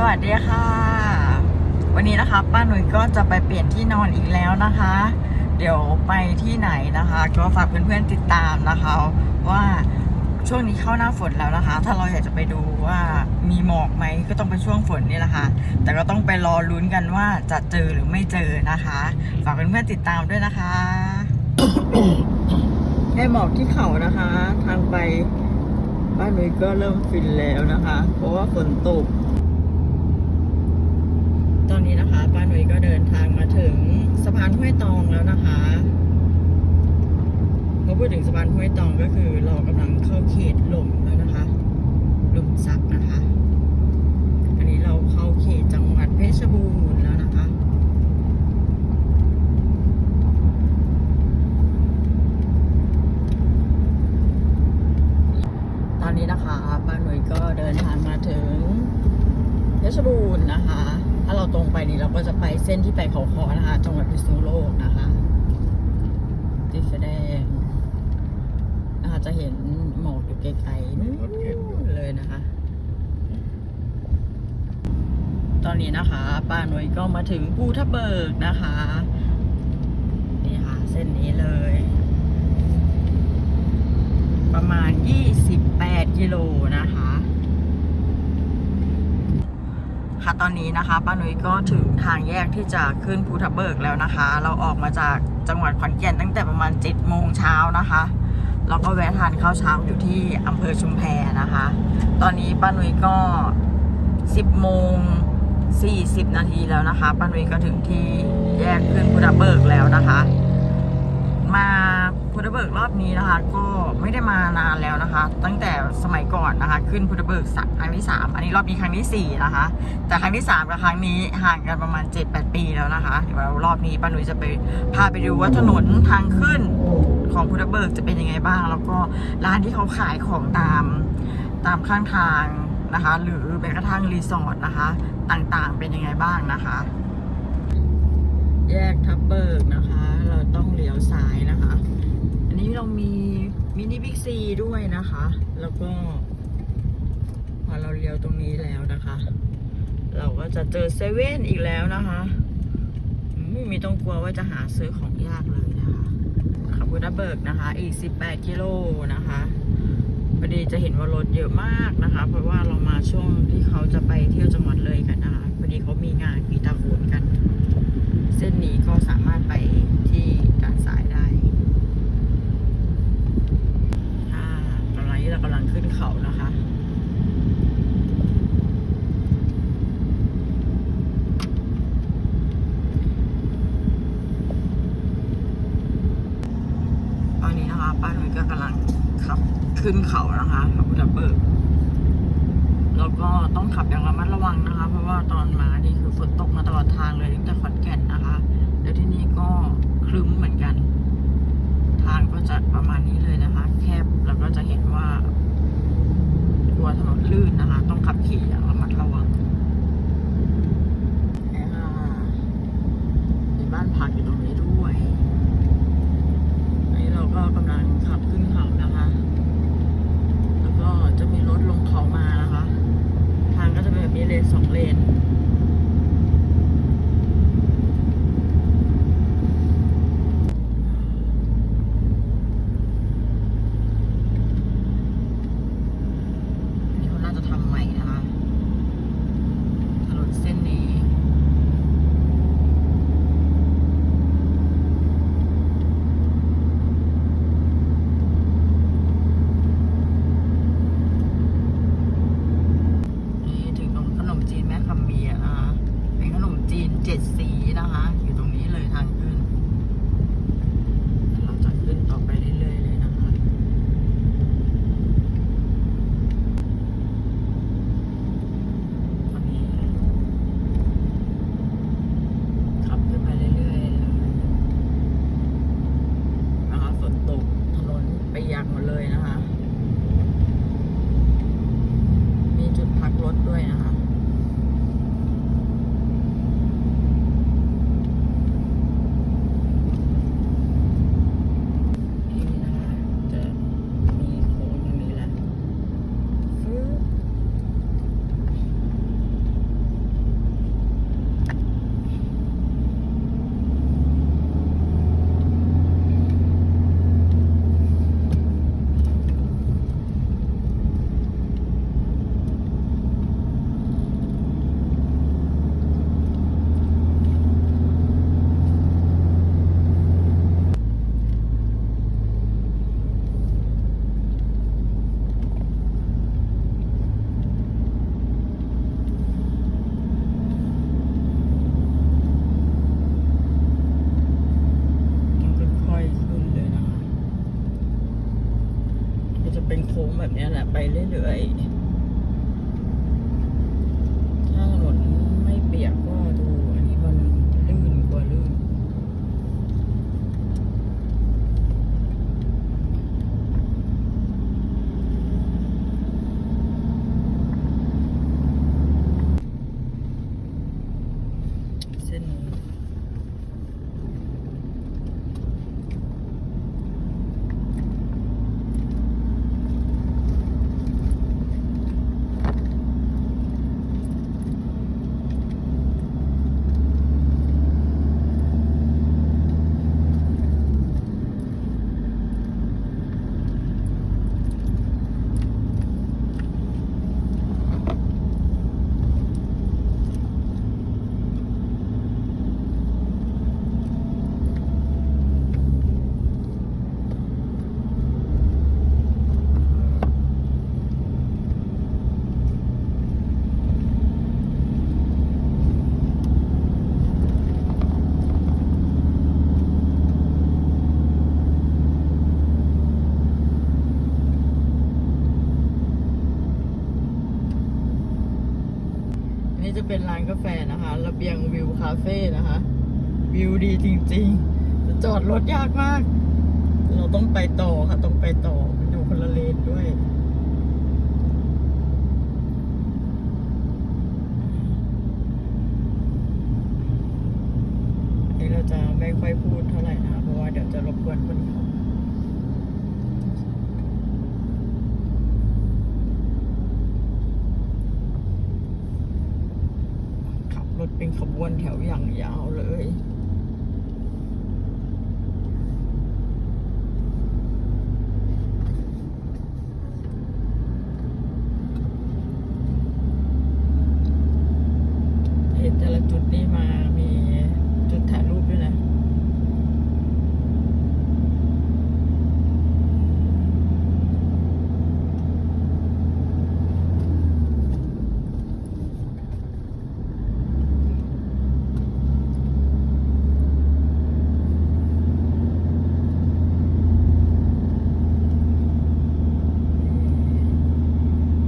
สวัสดีค่ะ วันนี้นะคะป้าหนุ่ยก็จะไปเปลี่ยนที่นอนอีกแล้วนะคะ เดี๋ยวไปที่ไหนนะคะ ก็ฝากเพื่อนๆติดตามนะคะ ว่าช่วงนี้เข้าหน้าฝนแล้วนะคะ ถ้าเราอยากจะไปดูว่ามีหมอกไหมก็ต้องเป็นช่วงฝนนี่แหละค่ะ แต่ก็ต้องไปรอลุ้นกันว่าจะเจอหรือไม่เจอนะคะ ฝากเพื่อนๆติดตามด้วยนะคะให้หมอกที่เขานะคะ ทางไปป้าหนุ่ยก็เริ่มฟินแล้วนะคะ เพราะว่าฝนตก อนนี้นะคะป้าหนุ่ยก็เดินทางมาถึงสะพานห้วยตองแล้วนะคะพอพูดถึงสะพานห้วยตองก็คือเรากำลังเข้าเขตหล่มแล้วนะคะหล่มสักนะคะ อันนี้เราเข้าเขตจังหวัดเพชรบูรณ์แล้วนะคะตอนนี้นะคะป้าหนุ่ยก็เดินทางมาถึงเพชรบูรณ์นะคะ ถ้าเราตรงไปนี่เราก็จะไปเส้นที่ไปเขาคอนะคะ จังหวัดพิษณุโลกนะคะติดไฟแดงนะคะจะเห็นหมอกอยู่ไกลๆนู่นเลยนะคะ ตอนนี้นะคะป้าหน่วยก็มาถึงภูทับเบิกนะคะ นี่ค่ะ เส้นนี้เลย ประมาณ 28 กิโลนะคะ ค่ะตอนนี้นะคะป้านุ้ยก็ถึงทางแยกที่จะขึ้นภูทับเบิกแล้วนะคะ เราออกมาจากจังหวัดขอนแก่นตั้งแต่ประมาณ7โมงเช้านะคะแล้วก็แวะทานข้าวเช้าอยู่ที่อำเภอชุมแพนะคะ ตอนนี้ป้านุ้ยก็ 10โมง40 นาทีแล้วนะคะป้านุ้ยก็ถึงที่แยกขึ้นภูทับเบิกแล้วนะคะ พุทธเบิกรอบนี้นะคะ ก็ไม่ได้มานานแล้วนะคะ ตั้งแต่สมัยก่อนนะคะ ขึ้นพุทธเบิกสักครั้งที่สามอันนี้รอบนี้ครั้งที่สี่นะคะ แต่ครั้งที่สามกับครั้งนี้ห่างกันประมาณ 7 8 ปีแล้วนะคะ เดี๋ยวเรารอบนี้ป้าหนุ่ยจะไปพาไปดูว่าถนนทางขึ้นของพุทธเบิกจะเป็นยังไงบ้าง แล้วก็ร้านที่เขาขายของตามตามข้างทางนะคะ หรือแม้กระทั่งรีสอร์ทนะคะ ต่างๆเป็นยังไงบ้างนะคะ แยกทับเบิกนะคะ เราต้องเลี้ยวซ้ายนะคะ นนี้เรามีมินิบิ๊กซีด้วยนะคะ แล้วก็ พอเราเลี้ยวตรงนี้แล้วนะคะ เราก็จะเจอเซเว่นอีกแล้วนะคะไม่มีต้องกลัวว่าจะหาซื้อของยากเลยนะคะขับบุดาเบิกนะคะ อีก 18 กิโลนะคะพอดีจะเห็นว่ารถเยอะมากนะคะ เพราะว่าเรามาช่วงที่เขาจะไปเที่ยวจังหวัดเลยกันนะคะพอดีเขามีงานปีตาโขนกัน เส้นนี้ก็สามารถไปที่ด่านซ้ายได้อ่าตอ นี้เรากำลังขึ้นเขานะคะตอนนี้นะคะป้านุ้ยก็กำลังขับขึ้นเขานะคะขับบุดับเบิกแล้วก็ต้องขับอย่างระมัดระวังนะคะ เพราะว่าตอนมานี่คือฝนตกมาตลอดทางเลยตั้งแต่ขอนแก่นนะคะ แล้วที่นี่ก็คลึ้มเหมือนกัน ทางก็จะประมาณนี้เลยนะคะ แคบแล้วก็จะเห็นว่ากลัวถนนลื่นนะคะ ต้องขับขี่อย่างระมัดระวังมีบ้านพักอยู่ตรงนี้ด้วย อันนี้เราก็กำลัง ไปเรื่อยๆ ถ้าถนนไม่เปียกก็ดู อันนี้มันลื่นกว่าลื่น เส้นนี้ อันนี้จะเป็นร้านกาแฟนะคะ ระ เบียงวิวคาเฟ่นะคะ วิวดีจริงๆ จอดรถยากมาก เราต้องไปต่อค่ะต้องไปต่อดูคนละเลนด้วยนี่เราจะไม่ค่อยพูดเท่าไหร่นะคะเพราะว่าเดี๋ยวจะรบกวนคนเขาขับรถ เป็นขบวนแถวอย่างยาวเลย เห็นแต่ละจุดนี่มา มีจุดถ่ายรูปด้วยนะ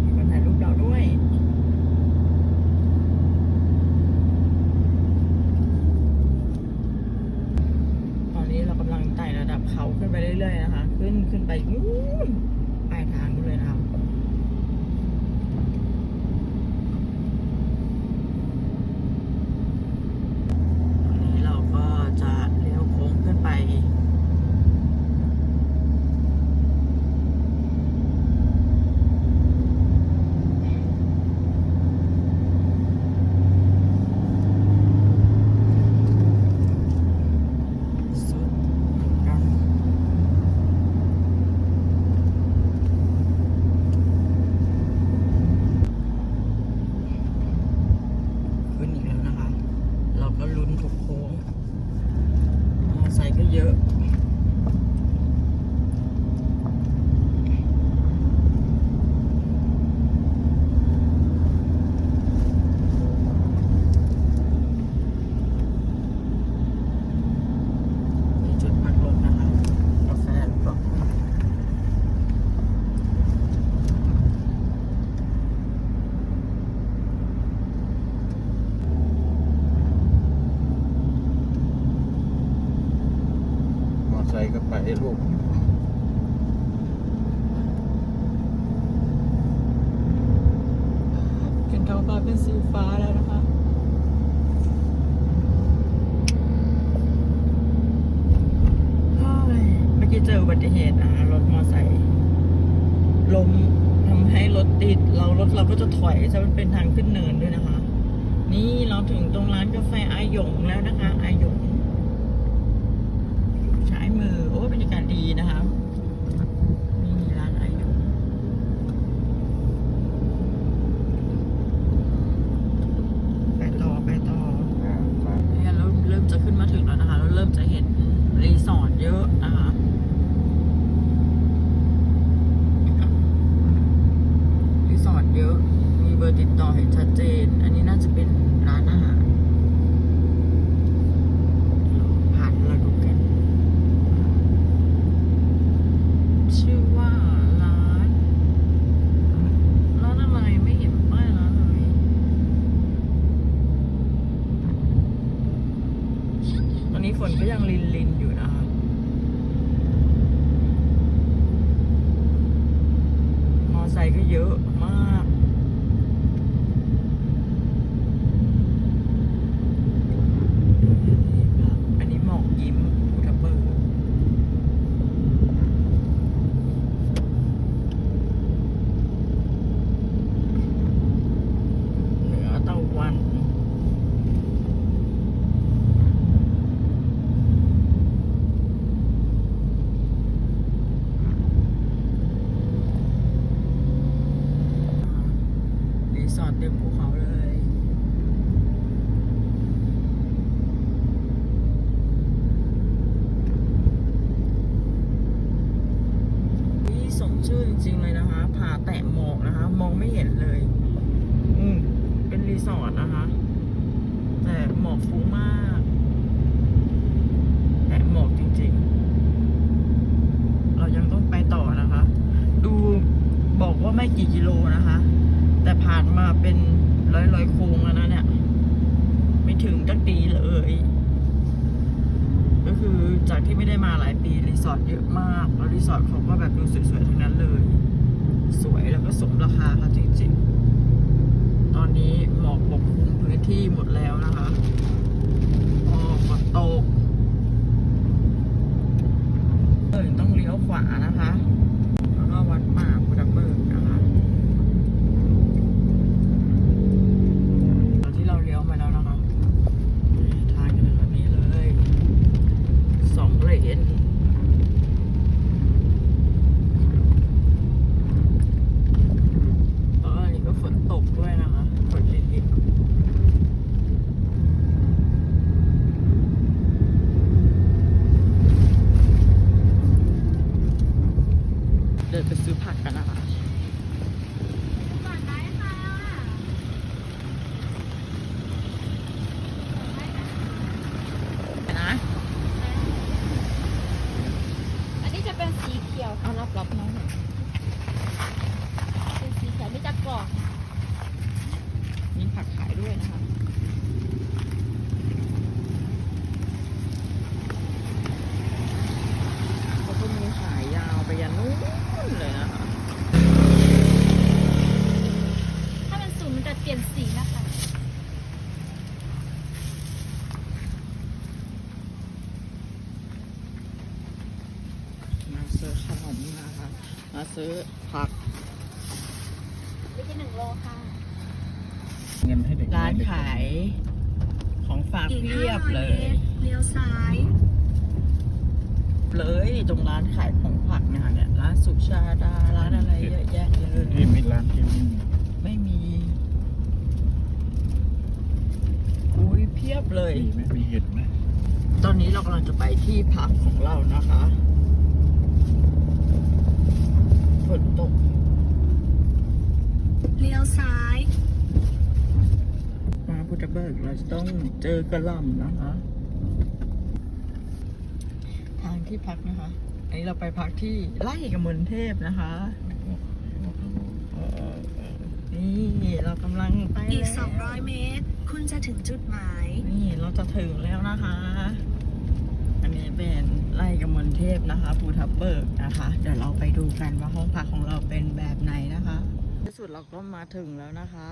มีคนถ่ายรูปเราด้วย ตอนนี้เรากำลังไต่ ระดับเขาขึ้นไปเรื่อยๆนะคะ ขึ้นขึ้นไปนู่นปลายทางเลยนะคะตอนนี้เราก็จะเลี้ยวโค้งขึ้นไป สุดกันขึ้นอีกแล้วนะคะ เราก็ลุ้นทุกโค้งมอไซค์ก็ เยอะ มีจุดพักรถนะคะ กาแฟหรือเปล่า มอไซค์ก็ไป ลูกเห็นท้องฟ้าเป็นสีฟ้าแล้วนะคะเมื่อกี้เจออุบัติเหตุนะคะรถมอไซค์ล้มทำให้รถติด เรารถเราก็จะถอยถ้ามันเป็นทางขึ้นเนินด้วยนะคะ นี่เราถึงตรงร้านกาแฟอาหยงแล้วนะคะอาหยงใช้มือ โอ้บรรยากาศดี นะคะ นี่ร้านอาหยง ไปต่อไปต่อ อ่าไป เนี่ยเริ่มเริ่มจะขึ้นมาถึงแล้วนะคะแล้วเริ่มจะเห็นรีสอร์ทเยอะนะคะ รีสอร์ทเยอะ มีเบอร์ติดต่อเห็นชัดเจน อันนี้น่าจะเป็นร้านอาหารผ่านเราดูกัน ฝนก็ยังลินลินๆอยู่นะคะ มอไซค์ ก็เยอะมาก อันนี้หมอกยิ้มภูทับเบิกเหนือตะวัน รีสอร์ทเต็มภูเขาเลย นี่สมชื่อจริงๆเลยนะคะผาแตะหมอกนะคะ มองไม่เห็นเลย อืมเป็นรีสอร์ทนะคะ แต่หมอกฟุ้งมาก แตะหมอกจริงๆ เรายังต้องไปต่อนะคะ ดูบอกว่าไม่กี่กิโลนะคะ แต่ผ่านมาเป็นร้อยร้อยๆโค้งแล้วนะเนี่ย ไม่ถึงจักตีเลย ก็คือจากที่ไม่ได้มาหลายปีรีสอร์ทเยอะมาก แล้วรีสอร์ทเขาก็แบบดูสวยๆทั้งนั้นเลย สวยแล้วก็สมราคาค่ะจริงๆ ตอนนี้หมอกปกคลุมพื้นที่หมดแล้วนะคะอ๋อฝนตกเออต้องเลี้ยวขวานะคะ แล้วก็วัดป่าพุทธเบิกนะคะตอนที่เราเลี้ยวมาแล้วนะคะนี่ทางกันแบบนี้เลย สองเลนแล้วก็อันนี้ก็ฝนตกด้วยนะคะฝนลิดๆเดินไปซื้อผักกันนะคะ ก่อนได้ค่ะ นะ อันนี้จะเป็นสีเขียว เอารับรับน้องหน่อย เป็นสีเขียวไม่จะกรอบ มีผักขายด้วยนะคะ เขาก็มีขายยาวไปยันนู้นเลยนะคะ ถ้ามันสูงมันจะเปลี่ยนสีนะคะ มาซื้อขนมนะคะ มาซื้อผัก ไม่ใช่หนึ่งโลค่ะ เงินให้เด็กร้านขายของฝากเพียบเลย เลี้ยวซ้าย เลยตรงร้านขายของผักเนี่ยค่ะเนี่ยร้านสุชาดา ร้านอะไรเยอะแยะเลยที่มีร้านที่นี่ ไม่มี อุ้ย เพียบเลย มีไหมมีเห็ดไหมตอนนี้เรากำลังจะไปที่พักของเรานะคะฝนตกเลี้ยวซ้าย มาพุทธเบิกเราจะต้องเจอกระหล่ำนะคะ ทางที่พักนะคะ อันนี้เราไปพักที่ไร่กมลเทพนะคะ เออ นี่เรากำลังไปอีกแล้ว200 เมตร คุณจะถึงจุดหมาย นี่เราจะถึงแล้วนะคะ อันนี้เป็นไร่กมลเทพนะคะภูทับเบิกนะคะ เดี๋ยวเราไปดูกันว่าห้องพักของเราเป็นแบบไหนนะคะ ที่สุดเราก็มาถึงแล้วนะคะ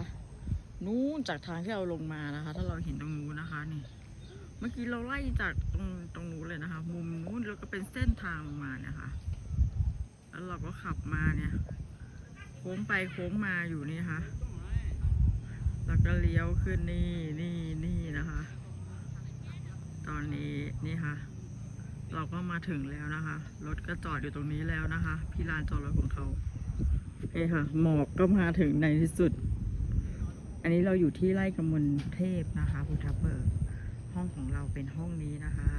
นู้นจากทางที่เราลงมานะคะ ถ้าเราเห็นตรงนู้นนะคะนี่ เมื่อกี้เราไล่จากตรงตรงนู้นเลยนะคะ มุมนู้นแล้วก็เป็นเส้นทางลงมาเนี่ยค่ะแล้วเราก็ขับมาเนี่ยโค้งไปโค้งมาอยู่นี่ค่ะแล้วก็เลี้ยวขึ้นนี่นี่นี่นะคะ ตอนนี้นี่ค่ะ เราก็มาถึงแล้วนะคะ รถก็จอดอยู่ตรงนี้แล้วนะคะ พี่ลานจอดรถของเขาโอเคค่ะ หมอกก็มาถึงในที่สุด อันนี้เราอยู่ที่ไร่กำมลเทพนะคะพุทธเบิกห้องของเราเป็นห้องนี้นะคะ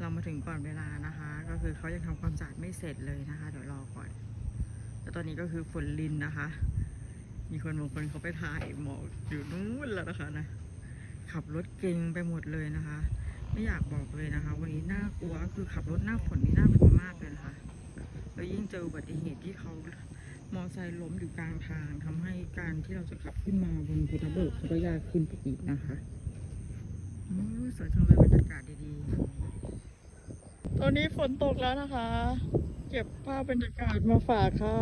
เรามาถึงก่อนเวลานะคะ ก็คือเขายังทำความสะอาดไม่เสร็จเลยนะคะ เดี๋ยวรอก่อน แล้วตอนนี้ก็คือฝนลินนะคะ มีคนบางคนเขาไปถ่ายหมอกอยู่นู้นแล้วนะคะนะขับรถเก่งไปหมดเลยนะคะ ไม่อยากบอกเลยนะคะ วันนี้น่ากลัวคือขับรถหน้าฝนนี่น่ากลัวมากเลยนะคะแล้วยิ่งเจออุบัติเหตุที่เขามอไซค์ล้มอยู่กลางทางทำให้การที่เราจะขับขึ้นมาบนภูทับเบิกก็ยากขึ้นไปอีกนะคะสวยจังเลยบรรยากาศดีๆ ตอนนี้ฝนตกแล้วนะคะ เก็บภาพบรรยากาศมาฝากค่ะ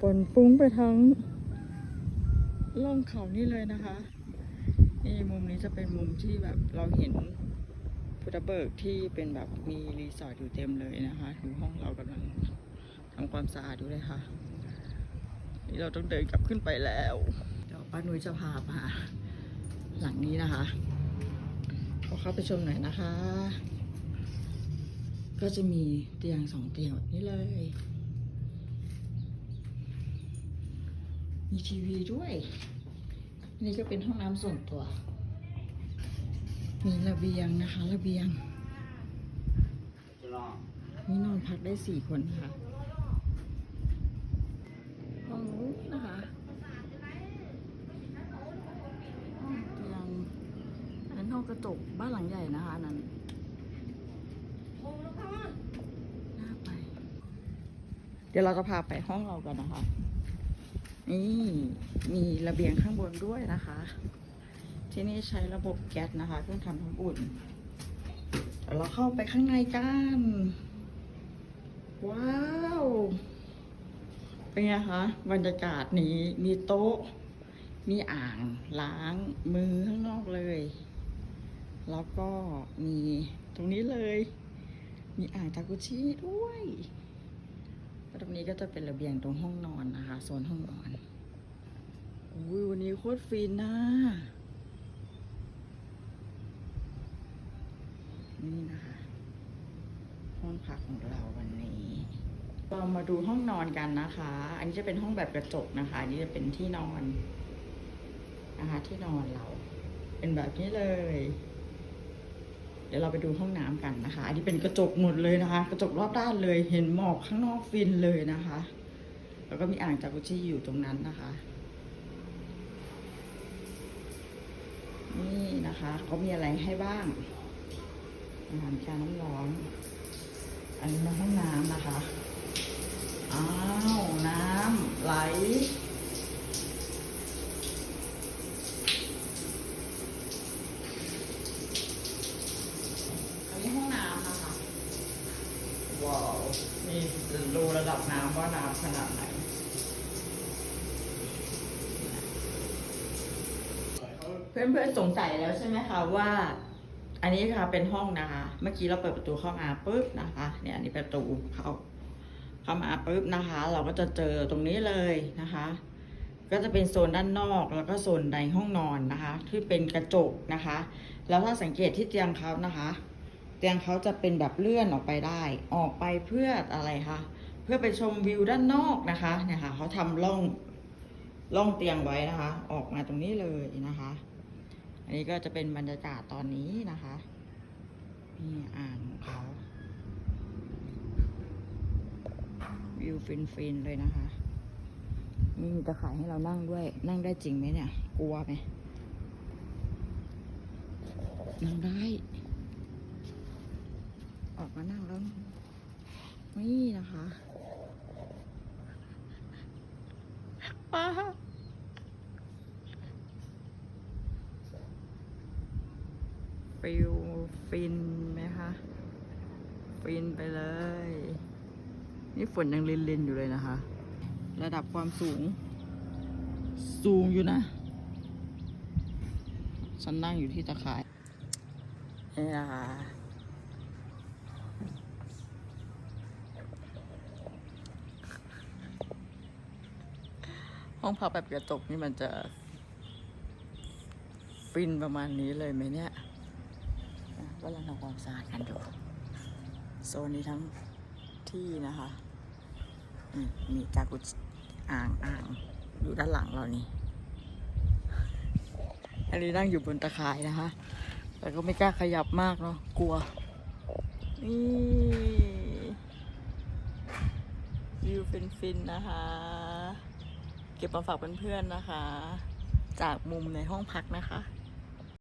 ฝนฟุ้งไปทั้งล่องเขานี่เลยนะคะ นี่มุมนี้จะเป็นมุมที่แบบเราเห็นพุทธเบิกที่เป็นแบบมีรีสอร์ทอยู่เต็มเลยนะคะอยู่ห้องเรากำลังทำความสะอาดอยู่เลยค่ะ นี่เราต้องเดินกลับขึ้นไปแล้ว เดี๋ยวป้านุ้ยจะพามาหลังนี้นะคะขอเข้าไปชมหน่อยนะคะ ก็จะมีเตียงสองเตียงแบบนี้เลย มีทีวีด้วย นี่ก็เป็นห้องน้ำส่วนตัว มีระเบียงนะคะ ระเบียง นี่นอนพักได้สี่คนค่ะ ห้องนู้นนะคะห้องเตียงอันนั้ห้องกระจกบ้านหลังใหญ่นะคะอันนั้นน่าไป เดี๋ยวเราจะพาไปห้องเรากันนะคะ นี่มีระเบียงข้างบนด้วยนะคะ ที่นี่ใช้ระบบแก๊สนะคะเครื่องทำน้ำอุ่นเดี๋ยวเราเข้าไปข้างในกัน ว้าว เป็นไงคะบรรยากาศนี้มีโต๊ะ มีอ่างล้างมือข้างนอกเลย แล้วก็มีตรงนี้เลย มีอ่างจากุชิด้วย ตรงนี้ก็จะเป็นระเบียงตรงห้องนอนนะคะโซนห้องนอนอุ้ยวันนี้โคตรฟินนะนี่นะคะ ห้องพักของเราวันนี้ เรามาดูห้องนอนกันนะคะ อันนี้จะเป็นห้องแบบกระจกนะคะ อันนี้จะเป็นที่นอนนะคะ ที่นอนเรา เป็นแบบนี้เลย เดี๋ยวเราไปดูห้องน้ำกันนะคะ อันนี้เป็นกระจกหมดเลยนะคะ กระจกรอบด้านเลย เห็นหมอกข้างนอกฟินเลยนะคะ แล้วก็มีอ่างจากุชิอยู่ตรงนั้นนะคะ นี่นะคะเขามีอะไรให้บ้างอาหารชาน้ำร้อน อันนี้ในห้องน้ำนะคะ อ้าว น้ำไหล อันนี้ห้องน้ำนะคะ ว้าว นี่รู้ระดับน้ำว่าน้ำขนาดไหน เพื่อนๆสงสัยแล้วใช่ไหมคะว่า อันนี้ค่ะเป็นห้องนะคะ เมื่อกี้เราเปิดประตูเข้ามาปุ๊บนะคะ เนี่ยอันนี้ประตูเข้าเข้ามาปุ๊บนะคะ เราก็จะเจอตรงนี้เลยนะคะ ก็จะเป็นโซนด้านนอกแล้วก็โซนในห้องนอนนะคะ ที่เป็นกระจกนะคะ แล้วถ้าสังเกตที่เตียงเขานะคะ เตียงเขาจะเป็นแบบเลื่อนออกไปได้ ออกไปเพื่ออะไรคะเพื่อไปชมวิวด้านนอกนะคะเนี่ยค่ะเขาทำร่องร่องเตียงไว้นะคะ ออกมาตรงนี้เลยนะคะ อันนี้ก็จะเป็นบรรยากาศตอนนี้นะคะนี่อ่างของเขาวิวฟินๆเลยนะคะ นี่มีตะข่ายให้เรานั่งด้วย นั่งได้จริงไหมเนี่ย กลัวไหมนั่งได้ ออกมานั่งแล้ว นี่นะคะป้า ฟิลฟินไหมคะฟินไปเลย นี่ฝนยังลินๆอยู่เลยนะคะ ระดับความสูง สูงอยู่นะฉันนั่งอยู่ที่ตะข่ายนี่นะคะห้องพักแบบกระจกนี่มันจะฟินประมาณนี้เลยไหมเนี่ย นะก็ลองทำความสะอาดกันดูโซนนี้ทั้งที่นะคะมีจากุชอ่างอ่างอยู่ด้านหลังเรานี่อันนี้นั่งอยู่บนตะข่ายนะคะ แต่ก็ไม่กล้าขยับมากเนาะกลัวนี่วิวฟินๆนะคะ เก็บมาฝากเพื่อนๆนะคะ จากมุมในห้องพักนะคะ